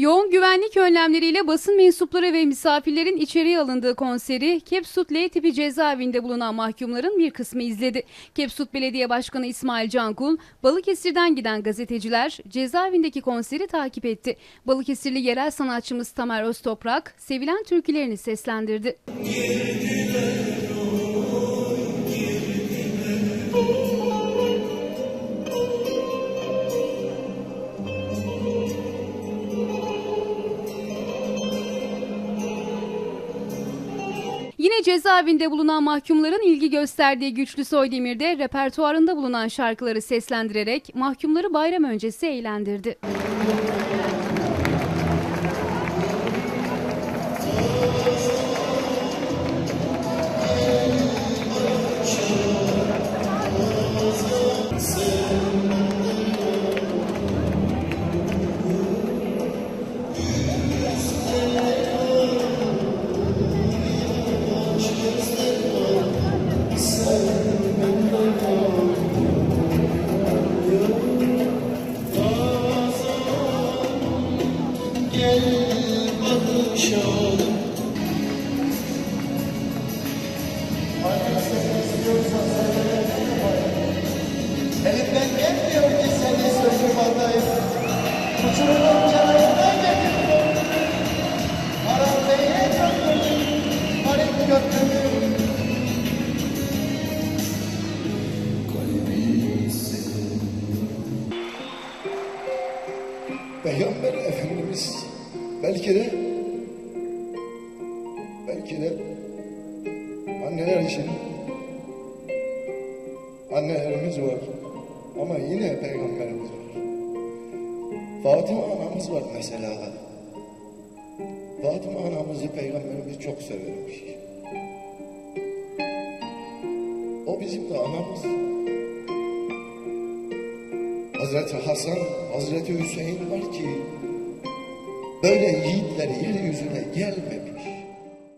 Yoğun güvenlik önlemleriyle basın mensupları ve misafirlerin içeriye alındığı konseri Kepsut L tipi cezaevinde bulunan mahkumların bir kısmı izledi. Kepsut Belediye Başkanı İsmail Cankul, Balıkesir'den giden gazeteciler cezaevindeki konseri takip etti. Balıkesirli yerel sanatçımız Tamer Öztoprak sevilen türkülerini seslendirdi. Yine cezaevinde bulunan mahkumların ilgi gösterdiği Güçlü Soydemir de repertuarında bulunan şarkıları seslendirerek mahkumları bayram öncesi eğlendirdi. Gel barışalım Elimden gelmiyor ki seni sözüm alayım Uçurumun Peygamber Efendimiz belki de belki de anneler için annelerimiz var ama yine peygamberimiz var. Fatıma anamız var mesela. Fatıma anamızı peygamberimiz çok severmiş. O bizim de anamız. Hazreti Hasan, Hazreti Hüseyin var ki böyle yiğitler yeryüzüne gelmemiş.